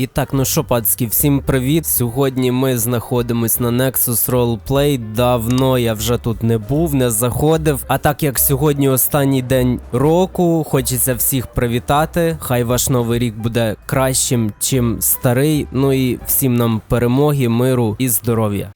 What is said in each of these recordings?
І так, ну що, пацки, всім привіт. Сьогодні ми знаходимось на Nexus Roleplay. Давно я вже тут не був, не заходив. А так як сьогодні останній день року, хочеться всіх привітати. Хай ваш новий рік буде кращим, чим старий. Ну і всім нам перемоги, миру і здоров'я.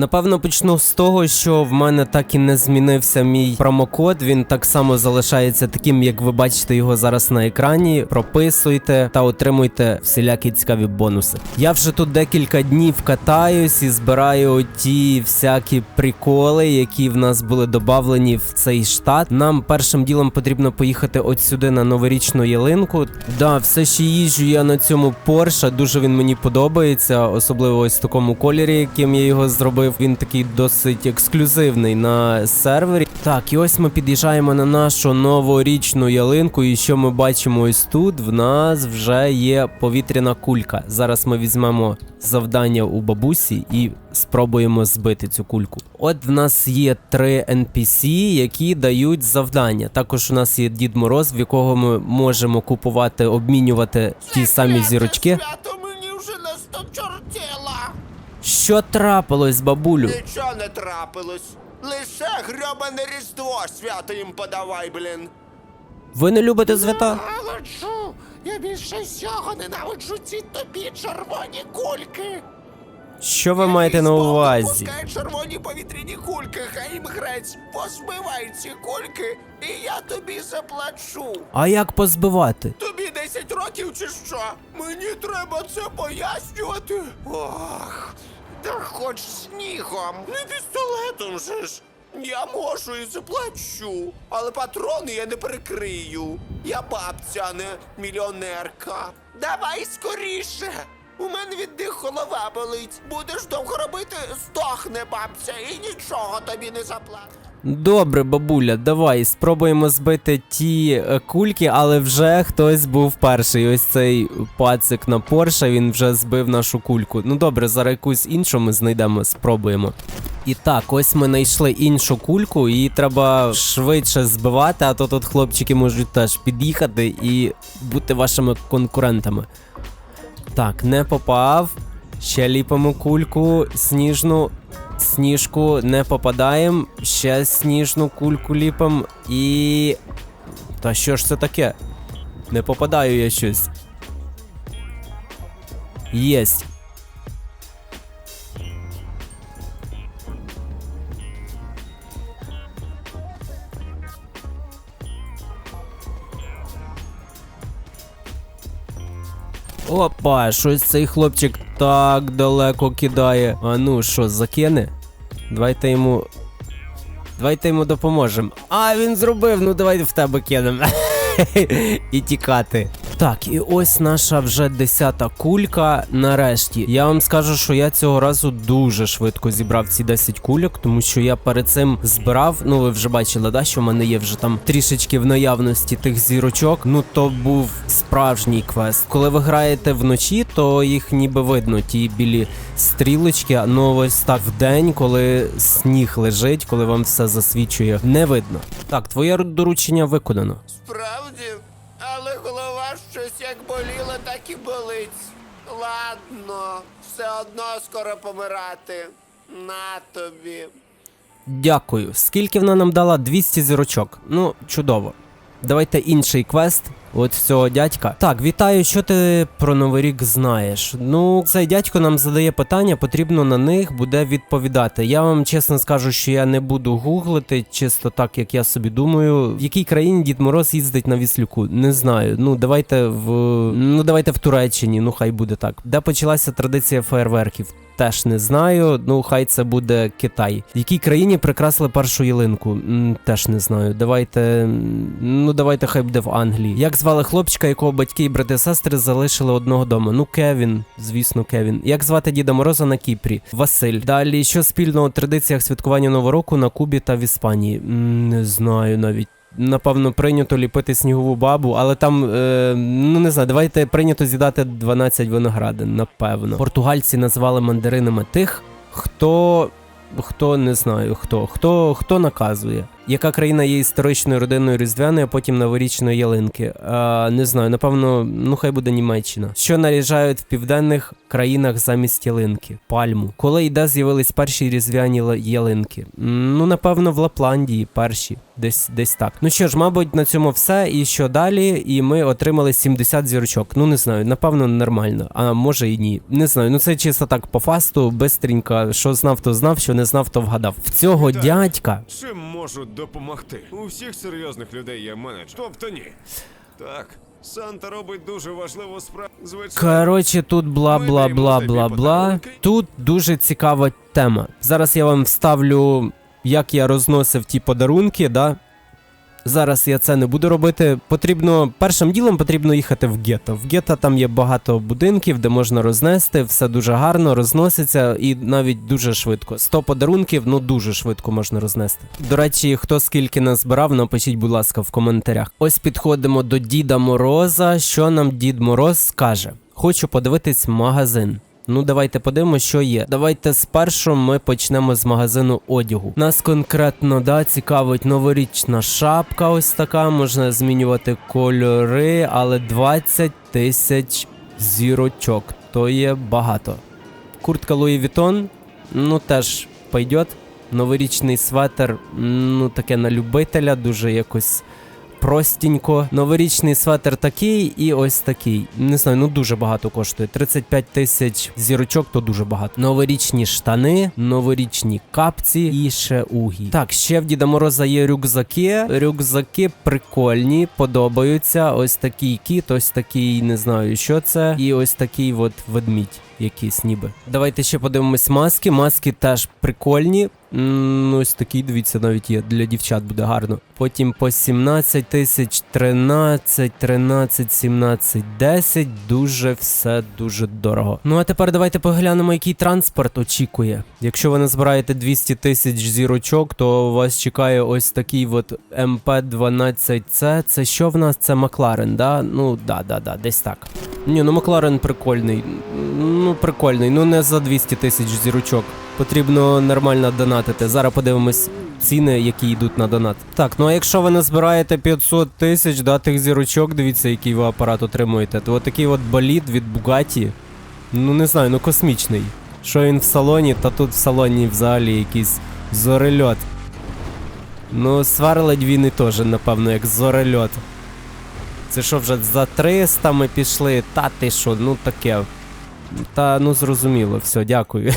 Напевно, почну з того, що в мене так і не змінився мій промокод. Він так само залишається таким, як ви бачите його зараз на екрані. Прописуйте та отримуйте всілякі цікаві бонуси. Я вже тут декілька днів катаюсь і збираю ті всякі приколи, які в нас були додавлені в цей штат. Нам першим ділом потрібно поїхати от сюди на новорічну ялинку. Да, все ще їжджу я на цьому Порше. Дуже він мені подобається, особливо ось в такому кольорі, яким я його зробив. Він такий досить ексклюзивний на сервері. Так, і ось ми під'їжджаємо на нашу новорічну ялинку. І що ми бачимо ось тут? В нас вже є повітряна кулька. Зараз ми візьмемо завдання у бабусі і спробуємо збити цю кульку. От в нас є три NPC, які дають завдання. Також у нас є Дід Мороз, в якого ми можемо купувати, обмінювати ті самі зірочки. Що трапилось, бабулю? Нічого не трапилось. Лише грьобане різдво свято їм подавай, блін. Ви не любите свята? Галачу, я більше всього ненавиджу ці тобі червоні кульки. Що ви маєте на увазі? Пускай червоні повітряні кульки, хай їм грець. Позбивай ці кульки, і я тобі заплачу. А як позбивати? Тобі 10 років чи що? Мені треба це пояснювати. Ох, та хоч снігом, не пістолетом же ж. Я можу і заплачу, але патрони я не прикрию. Я бабця, а не мільйонерка. Давай скоріше. У мене від них голова болить. Будеш довго робити, здохне бабця і нічого тобі не заплатить. Добре, бабуля, давай спробуємо збити ті е, кульки, але вже хтось був перший. Ось цей пацик на Порше, він вже збив нашу кульку. Ну добре, зараз якусь іншу ми знайдемо, спробуємо. І так, ось ми знайшли іншу кульку, її треба швидше збивати, а то тут хлопчики можуть теж під'їхати і бути вашими конкурентами. Так, не попав. Ще ліпимо кульку сніжну. Сніжку не попадаємо. Ще сніжну кульку ліпимо і. Та що ж це таке? Не попадаю я щось. Єсть. Опа, щось цей хлопчик так далеко кидає. А ну що, закине? Давайте йому. Давайте йому допоможемо. А, він зробив, ну давайте в тебе кинемо. І тікати. Так, і ось наша вже десята кулька. Нарешті. Я вам скажу, що я цього разу дуже швидко зібрав ці 10 кульок, тому що я перед цим збирав. Ну, ви вже бачили, да, що в мене є вже там трішечки в наявності тих зірочок. Ну, то був справжній квест. Коли ви граєте вночі, то їх ніби видно, ті білі стрілочки. Ну ось так в день, коли сніг лежить, коли вам все засвічує, не видно. Так, твоє доручення виконано. Справді, але голова щось як боліла, так і болить. Ладно, все одно скоро помирати. На тобі. Дякую. Скільки вона нам дала? 200 зірочок. Ну, чудово. Давайте інший квест. От цього дядька. Так, вітаю, що ти про новий рік знаєш? Ну, цей дядько нам задає питання, потрібно на них буде відповідати. Я вам чесно скажу, що я не буду гуглити, чисто так, як я собі думаю. В якій країні Дід Мороз їздить на віслюку? Не знаю. Ну, давайте в. Ну, давайте в Туреччині, ну хай буде так. Де почалася традиція фейерверків? Теж не знаю. Ну, хай це буде Китай. В якій країні прикрасили першу ялинку? Теж не знаю. Давайте. Ну, давайте хай буде в Англії. Як звали хлопчика, якого батьки і брати сестри залишили одного дома? Ну, Кевін, звісно, Кевін. Як звати Діда Мороза на Кіпрі? Василь. Далі, що спільного у традиціях святкування Нового року на Кубі та в Іспанії? Не знаю навіть. Напевно, прийнято ліпити снігову бабу, але там, е, ну не знаю, давайте прийнято з'їдати 12 виноградин, напевно. Португальці називали мандаринами тих, хто. Хто не знаю хто, хто хто наказує. Яка країна є історичною родиною різдвяної, а потім новорічної ялинки? Е, не знаю, напевно, ну хай буде Німеччина. Що наряжають в південних країнах замість ялинки? Пальму. Коли і де з'явились перші різдвяні ялинки? Ну, напевно, в Лапландії перші. Десь десь так. Ну що ж, мабуть, на цьому все. І що далі? І ми отримали 70 зірочок. Ну не знаю, напевно, нормально. А може і ні. Не знаю. Ну це чисто так по фасту, бистренько. Що знав, то знав, що не знав, то вгадав. В цього дядька. Чим можу допомогти? У всіх серйозних людей є менеджер. Тобто ні. Так, Санта робить дуже важливу справу. Звичайно. Коротше, тут бла бла бла бла бла. Тут дуже цікава тема. Зараз я вам вставлю, як я розносив ті подарунки, да. Зараз я це не буду робити. Потрібно першим ділом потрібно їхати в гетто. В гетто там є багато будинків, де можна рознести, все дуже гарно розноситься і навіть дуже швидко. 100 подарунків, ну дуже швидко можна рознести. До речі, хто скільки назбирав, напишіть, будь ласка, в коментарях. Ось підходимо до Діда Мороза. Що нам Дід Мороз скаже? Хочу подивитись магазин. Ну, давайте подивимося, що є. Давайте спершу ми почнемо з магазину одягу. Нас конкретно да, цікавить новорічна шапка, ось така. Можна змінювати кольори, але 20 тисяч зірочок. То є багато. Куртка Луї Вітон, ну теж пойдет. Новорічний светер, ну таке на любителя, дуже якось простенько. Новорічний светер такий і ось такий. Не знаю, ну дуже багато коштує. 35 тисяч зірочок, то дуже багато. Новорічні штани, новорічні капці і ще угі. Так, ще в Діда Мороза є рюкзаки. Рюкзаки прикольні, подобаються. Ось такий кіт, ось такий, не знаю, що це. І ось такий от ведмідь. Якісь ніби. Давайте ще подивимось маски. Маски теж прикольні. М, Ось такий, дивіться, навіть є для дівчат буде гарно. Потім по 17 тисяч, 13, 13, 17, 10. Дуже все дуже дорого. Ну а тепер давайте поглянемо, який транспорт очікує. Якщо ви назбираєте 200 тисяч зірочок, то вас чекає ось такий от МП-12C. Це що в нас? Це Макларен, да? Ну, да, да, да, десь так. Ні, ну Макларен прикольний. Ну, прикольний, ну не за 200 тисяч зірочок. Потрібно нормально донатити. Зараз подивимось ціни, які йдуть на донат. Так, ну а якщо ви назбираєте 500 тисяч да, тих зірочок, дивіться, який ви апарат отримуєте, то отакий от болід від Bugatti, ну не знаю, ну космічний. Що він в салоні, та тут в салоні взагалі якийсь зорельот. Ну, сверлить він і теж, напевно, як зорельот. Це що вже за 300 ми пішли? Та ти що, ну таке. Та ну зрозуміло, все, дякую.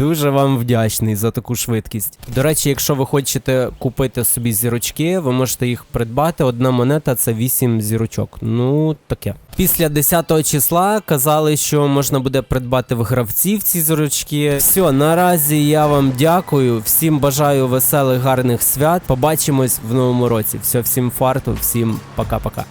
Дуже вам вдячний за таку швидкість. До речі, якщо ви хочете купити собі зірочки, ви можете їх придбати. Одна монета це 8 зірочок. Ну, таке. Після 10 числа казали, що можна буде придбати в гравців ці зірочки. Все, наразі я вам дякую. Всім бажаю веселих, гарних свят. Побачимось в новому році. Все, всім фарту, всім пока-пока.